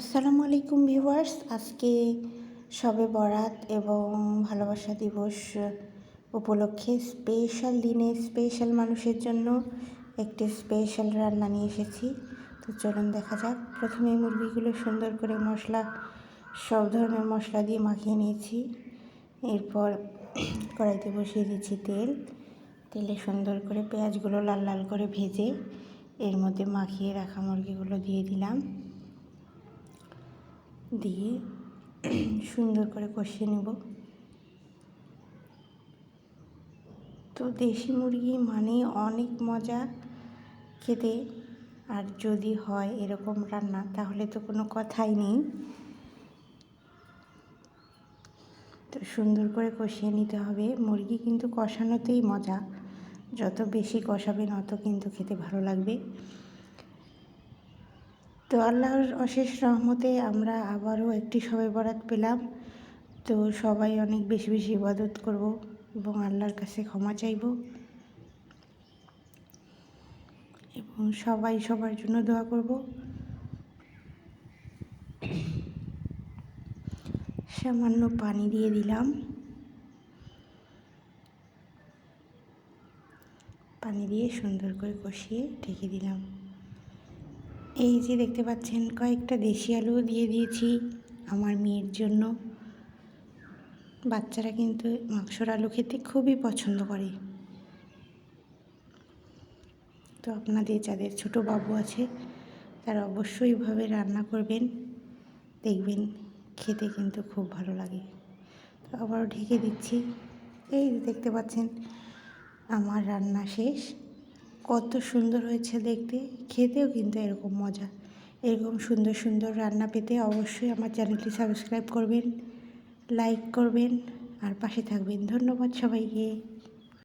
আসসালামু আলাইকুম ভিউয়ার্স। আজকে সবে বরাত এবং ভালোবাসা দিবস উপলক্ষে স্পেশাল দিনে স্পেশাল মানুষের জন্য একটি স্পেশাল রান্না নিয়ে এসেছি। তো চলুন দেখা যাক। প্রথমে মুরগিগুলো সুন্দর করে মশলা, সব ধরনের মশলা দিয়ে মাখিয়ে নিয়েছি। এরপর কড়াইতে বসিয়ে দিচ্ছি তেল। তেলে সুন্দর করে পেঁয়াজগুলো লাল লাল করে ভেজে এর মধ্যে মাখিয়ে রাখা মুরগিগুলো দিয়ে দিলাম। দিয়ে সুন্দর করে কষিয়ে নেব। তো দেশি মুরগি মানে অনেক মজা খেতে। আর যদি হয় এরকম রান্না, তাহলে তো কোনো কথাই নেই। তো সুন্দর করে কষিয়ে নিতে হবে। মুরগি কিন্তু কষানোতেই মজা। যত বেশি কষাবেন, অত কিন্তু খেতে ভালো লাগবে। তো আল্লাহর অশেষ রহমতে আমরা আবারও একটি সবে বরাত পেলাম। তো সবাই অনেক বেশি বেশি ইবাদত করব এবং আল্লাহর কাছে ক্ষমা চাইব। এবং সবাই সবার জন্য দোয়া করব। সামান্য পানি দিয়ে দিলাম। পানি দিয়ে সুন্দর করে কষিয়ে ঢেকে দিলাম। এই যে দেখতে পাচ্ছেন, কয়েকটা দেশি আলু দিয়ে দিয়েছি আমার মেয়ের জন্য। বাচ্চারা কিন্তু মাংসর আলু খেতে খুবই পছন্দ করে। তো আপনাদের, যাদের ছোট বাবু আছে, তারা অবশ্যই এভাবে রান্না করবেন। দেখবেন খেতে কিন্তু খুব ভালো লাগে। তো আবারও ঢেকে দিচ্ছি। এই দেখতে পাচ্ছেন, আমার রান্না শেষ। কত সুন্দর হয়েছে দেখতে। খেতেও কিন্তু এরকম মজা। এরকম সুন্দর সুন্দর রান্না পেতে অবশ্যই আমার চ্যানেলটি সাবস্ক্রাইব করবেন, লাইক করবেন আর পাশে থাকবেন। ধন্যবাদ সবাইকে।